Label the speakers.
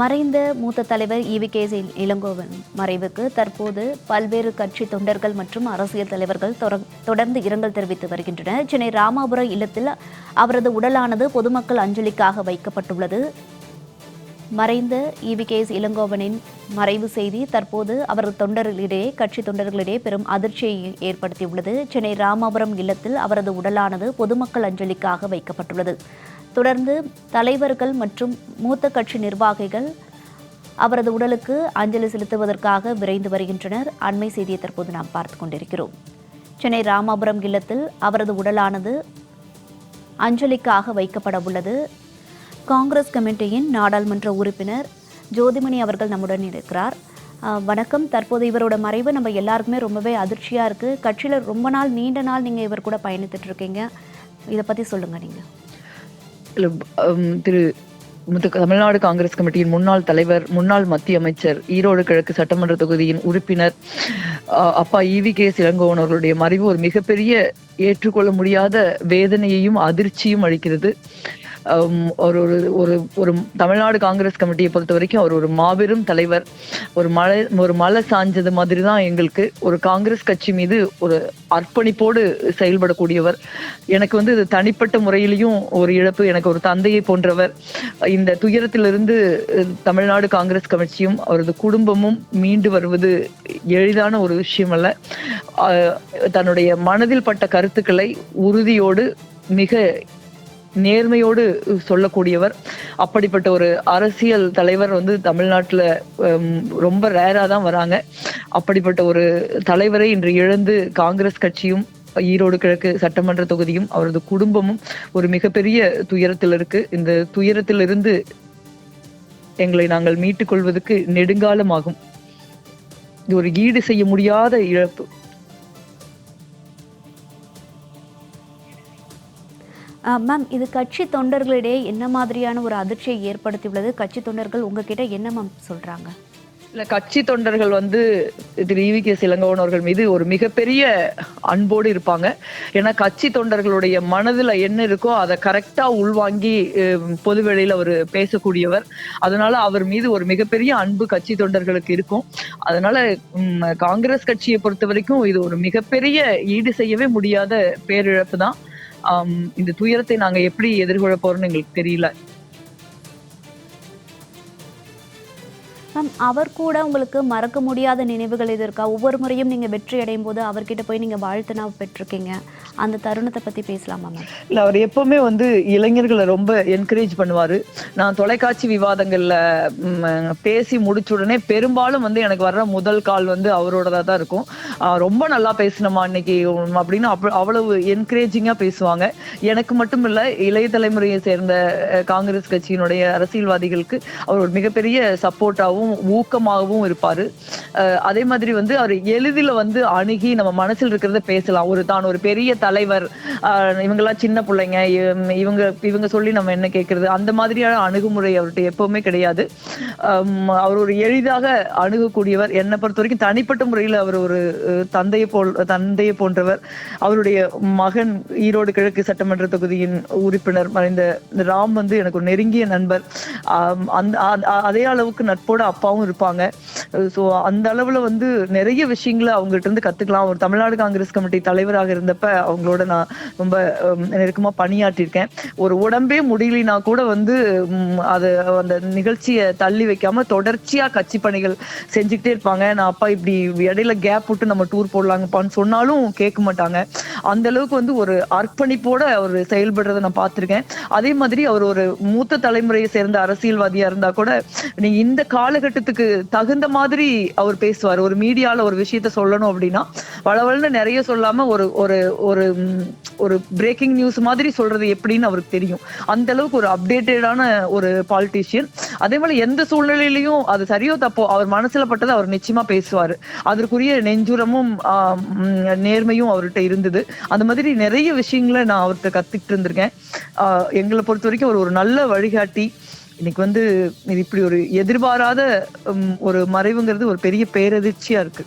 Speaker 1: மறைந்த மூத்த தலைவர் ஈவி கே இளங்கோவன் மறைவுக்கு தற்போது பல்வேறு கட்சி தொண்டர்கள் மற்றும் அரசியல் தலைவர்கள் தொடர்ந்து இரங்கல் தெரிவித்து வருகின்றனர். சென்னை ராமாபுரம் இல்லத்தில் அவரது உடலானது பொதுமக்கள் அஞ்சலிக்காக வைக்கப்பட்டுள்ளது. மறைந்த ஈவி கே இளங்கோவனின் மறைவு செய்தி தற்போது அவரது தொண்டர்களிடையே கட்சி தொண்டர்களிடையே பெரும் அதிர்ச்சியை ஏற்படுத்தியுள்ளது. சென்னை ராமாபுரம் இல்லத்தில் அவரது உடலானது பொதுமக்கள் அஞ்சலிக்காக வைக்கப்பட்டுள்ளது. தொடர்ந்து தலைவர்கள் மற்றும் மூத்த கட்சி நிர்வாகிகள் அவரது உடலுக்கு அஞ்சலி செலுத்துவதற்காக விரைந்து வருகின்றனர். அண்மை செய்தியை தற்போது நாம் பார்த்து கொண்டிருக்கிறோம். சென்னை ராமாபுரம் இல்லத்தில் அவரது உடலானது அஞ்சலிக்காக வைக்கப்பட உள்ளது. காங்கிரஸ் கமிட்டியின் நாடாளுமன்ற உறுப்பினர் ஜோதிமணி அவர்கள் நம்முடன் இருக்கிறார். வணக்கம். தற்போது இவரோட மறைவு நம்ம எல்லாருக்குமே ரொம்பவே அதிர்ச்சியாக இருக்குது கட்சியில் ரொம்ப நாள் நீண்ட நாள் நீங்கள் இவர் கூட பயணித்துட்டு இருக்கீங்க. இதை பற்றி சொல்லுங்கள் நீங்கள்
Speaker 2: திரு முத்து- தமிழ்நாடு காங்கிரஸ் கமிட்டியின் முன்னாள் தலைவர் முன்னாள் மத்திய அமைச்சர் ஈரோடு கிழக்கு சட்டமன்ற தொகுதியின் உறுப்பினர் அப்பா ஈவி கே. சிலங்கோவன் அவர்களுடைய மறைவு ஒரு மிகப்பெரிய ஏற்றுக்கொள்ள முடியாத வேதனையையும் அதிர்ச்சியும் அளிக்கிறது. ஒரு ஒரு ஒரு ஒரு தமிழ்நாடு காங்கிரஸ் கமிட்டியை பொறுத்த வரைக்கும் அவர் ஒரு மாபெரும் தலைவர். ஒரு மலை ஒரு மலை சாஞ்சது மாதிரி தான் எங்களுக்கு ஒரு காங்கிரஸ் கட்சி மீது ஒரு அர்ப்பணிப்போடு செயல்படக்கூடியவர். எனக்கு வந்து இது தனிப்பட்ட முறையிலையும் ஒரு இழப்பு. எனக்கு ஒரு தந்தையை போன்றவர். இந்த துயரத்திலிருந்து தமிழ்நாடு காங்கிரஸ் கமிட்டியும் அவரது குடும்பமும் மீண்டு வருவது எளிதான ஒரு விஷயம் அல்ல தன்னுடைய மனதில் பட்ட கருத்துக்களை உறுதியோடு மிக நேர்மையோடு சொல்லக்கூடியவர். அப்படிப்பட்ட ஒரு அரசியல் தலைவர் வந்து தமிழ்நாட்டில் ரொம்ப ரேராக தான் வராங்க. அப்படிப்பட்ட ஒரு தலைவரை இன்று இழந்து காங்கிரஸ் கட்சியும் ஈரோடு கிழக்கு சட்டமன்ற தொகுதியும் அவரது குடும்பமும் ஒரு மிகப்பெரிய துயரத்தில் இருக்கு. இந்த துயரத்திலிருந்து எங்களை நாங்கள் மீட்டுக் கொள்வதற்கு நெடுங்காலமாகும். இது ஒரு ஈடு செய்ய முடியாத இழப்பு.
Speaker 1: மேம் இது கட்சி தொண்டர்களிடையே என்ன மாதிரியான ஒரு அதிர்ச்சியை ஏற்படுத்தியுள்ளது? கட்சி தொண்டர்கள் உங்ககிட்ட என்ன மேம் சொல்கிறாங்க
Speaker 2: இல்ல கட்சி தொண்டர்கள் வந்து திரு. E V K. சிலங்கவனவர்கள் மீது ஒரு மிகப்பெரிய அன்போடு இருப்பாங்க. ஏன்னா கட்சி தொண்டர்களுடைய மனதுல என்ன இருக்கோ அதை கரெக்டா உள்வாங்கி பொதுவெளியில் அவர் பேசக்கூடியவர். அதனால அவர் மீது ஒரு மிகப்பெரிய அன்பு கட்சி தொண்டர்களுக்கு இருக்கும். அதனால காங்கிரஸ் கட்சியை பொறுத்த வரைக்கும் இது ஒரு மிகப்பெரிய ஈடு செய்யவே முடியாத பேரிழப்பு தான். இந்த துயரத்தை நாங்க எப்படி எதிர்கொள்ள போறோம்னு எங்களுக்கு தெரியல.
Speaker 1: மேம் அவர் கூட உங்களுக்கு மறக்க முடியாத நினைவுகள் எது இருக்கா? ஒவ்வொரு முறையும் நீங்கள் வெற்றி அடையும் போது அவர்கிட்ட போய் நீங்கள் வாழ்த்துனா பெற்றிருக்கீங்க. அந்த தருணத்தை பற்றி பேசலாமா மேம்?
Speaker 2: இல்லை அவர் எப்போவுமே வந்து இளைஞர்களை ரொம்ப என்கரேஜ் பண்ணுவார். நான் தொலைக்காட்சி விவாதங்களில் பேசி முடிச்ச உடனே பெரும்பாலும் வந்து எனக்கு வர்ற முதல் கால் வந்து அவரோடதாக தான் இருக்கும். ரொம்ப நல்லா பேசினமா இன்னைக்கு அப்படின்னு அவ்வளவு என்கரேஜிங்காக பேசுவாங்க. எனக்கு மட்டும் இல்லை இளைய தலைமுறையை சேர்ந்த காங்கிரஸ் கட்சியினுடைய அரசியல்வாதிகளுக்கு அவர் ஒரு மிகப்பெரிய சப்போர்ட்டாவும் ஊக்கமாகவும் இருப்பாரு. அதே மாதிரி வந்து அவர் எளிதில் வந்து அணுகி நம்ம மனசில் இருக்கிறத பேசலாம். ஒரு தான் ஒரு பெரிய தலைவர் இவங்கெல்லாம் சின்ன பிள்ளைங்க இவங்க- இவங்க சொல்லி நம்ம என்ன கேட்கறது? அந்த மாதிரியான அணுகுமுறை அவர்கிட்ட எப்பவுமே கிடையாது. அவர் ஒரு எளிதாக அணுகக்கூடியவர். என்னை பொறுத்த வரைக்கும் தனிப்பட்ட முறையில் அவர் ஒரு தந்தையை போல் தந்தையை போன்றவர். அவருடைய மகன் ஈரோடு கிழக்கு சட்டமன்ற தொகுதியின் உறுப்பினர் மறைந்த ராம் வந்து எனக்கு ஒரு நெருங்கிய நண்பர். அந்த அதே அளவுக்கு நட்போட அப்பாவும் இருப்பாங்க. ஸோ அந்த அளவுல வந்து நிறைய விஷயங்களை அவங்ககிட்ட இருந்து கத்துக்கலாம். ஒரு தமிழ்நாடு காங்கிரஸ் கமிட்டி தலைவராக இருந்தப்ப அவங்களோட நான் ரொம்ப நெருக்கமாக நெருக்கமா பணியாற்றிருக்கேன் ஒரு உடம்பே முடியலனா கூட வந்து அது அந்த நிகழ்ச்சியை தள்ளி வைக்காம தொடர்ச்சியா கட்சி பணிகள் செஞ்சுக்கிட்டே இருப்பாங்க. நான் அப்பா இப்படி இடையில கேப் விட்டு நம்ம டூர் போடலாங்கப்பான்னு சொன்னாலும் கேட்க மாட்டாங்க. அந்த அளவுக்கு வந்து ஒரு அர்ப்பணிப்போட அவர் செயல்படுறதை நான் பார்த்திருக்கேன். அதே மாதிரி அவர் ஒரு மூத்த தலைமுறையை சேர்ந்த அரசியல்வாதியா இருந்தா கூட நீ இந்த காலகட்டத்துக்கு தகுந்த மாதிரி மாதிரி அவர் பேசுவார். ஒரு மீடியால ஒரு விஷயத்த சொல்லணும் அப்படின்னா வளவளன்னு நிறைய சொல்லாம ஒரு ஒரு ஒரு ஒரு பிரேக்கிங் நியூஸ் மாதிரி சொல்றது எப்படின்னு அவருக்கு தெரியும். அந்த அளவுக்கு ஒரு அப்டேட்டடான ஒரு பாலிட்டிஷியன் அதே மாதிரி எந்த சூழ்நிலையிலையும் அது சரியோ தப்போ அவர் மனசுல பட்டதை அவர் நிச்சயமா பேசுவாரு. அதற்குரிய நெஞ்சுரமும் நேர்மையும் அவர்கிட்ட இருந்தது. அந்த மாதிரி நிறைய விஷயங்களை நான் அவர்கிட்ட கத்துக்கிட்டு இருந்திருக்கேன். எங்களை பொறுத்த வரைக்கும் அவர் ஒரு நல்ல வழிகாட்டி. இன்னைக்கு வந்து இது இப்படி ஒரு எதிர்பாராத ஒரு மறைவுங்கிறது ஒரு பெரிய பேரதிர்ச்சியா இருக்கு.